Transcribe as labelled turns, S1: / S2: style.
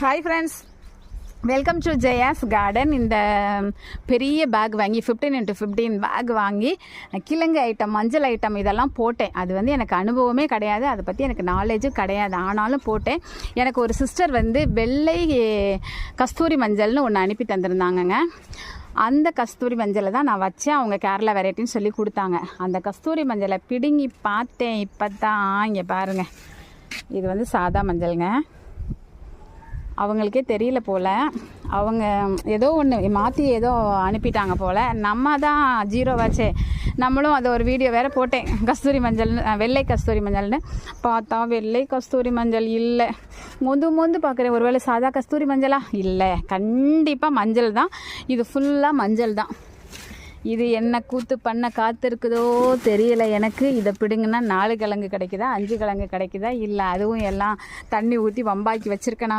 S1: Hi friends welcome to Jaya's garden இந்த um, பெரிய bag வாங்கி ஃபிஃப்டீன் இன்ட்டு ஃபிஃப்டீன் பேக் வாங்கி கிழங்கு ஐட்டம் மஞ்சள் ஐட்டம் இதெல்லாம் போட்டேன். அது வந்து எனக்கு அனுபவமே கிடையாது. அதை பற்றி எனக்கு நாலேஜும் கிடையாது. ஆனாலும் போட்டேன். எனக்கு ஒரு சிஸ்டர் வந்து வெள்ளை கஸ்தூரி மஞ்சள்னு ஒன்று அனுப்பி தந்திருந்தாங்கங்க. அந்த கஸ்தூரி மஞ்சளை தான் நான் வச்சேன் அவங்க கேரளா வெரைட்டின்னு சொல்லி கொடுத்தாங்க. அந்த கஸ்தூரி மஞ்சளை பிடுங்கி பார்த்தேன். இப்போ தான் இங்கே பாருங்கள் இது வந்து சாதா மஞ்சள்ங்க. அவங்களுக்கே தெரியல போல். அவங்க ஏதோ ஒன்று மாற்றி ஏதோ அனுப்பிட்டாங்க போல். நம்ம தான் ஜீரோ வச்சே. நம்மளும் அதை ஒரு வீடியோ வேறு போட்டேன். கஸ்தூரி மஞ்சள்னு வெள்ளை கஸ்தூரி மஞ்சள்னு. பார்த்தா வெள்ளை கஸ்தூரி மஞ்சள் இல்லை. முந்து முந்து பார்க்குறேன். ஒருவேளை சாதா கஸ்தூரி மஞ்சளா? இல்லை. கண்டிப்பாக மஞ்சள் தான். இது ஃபுல்லாக மஞ்சள் தான். இது என்ன கூத்து பண்ண காத்திருக்குதோ தெரியல எனக்கு. இதை பிடுங்கன்னா நாலு கிழங்கு கிடைக்குதா? அஞ்சு கிழங்கு கிடைக்குதா? இல்லை அதுவும் எல்லாம் தண்ணி ஊற்றி வம்பாக்கி வச்சுருக்கேனா?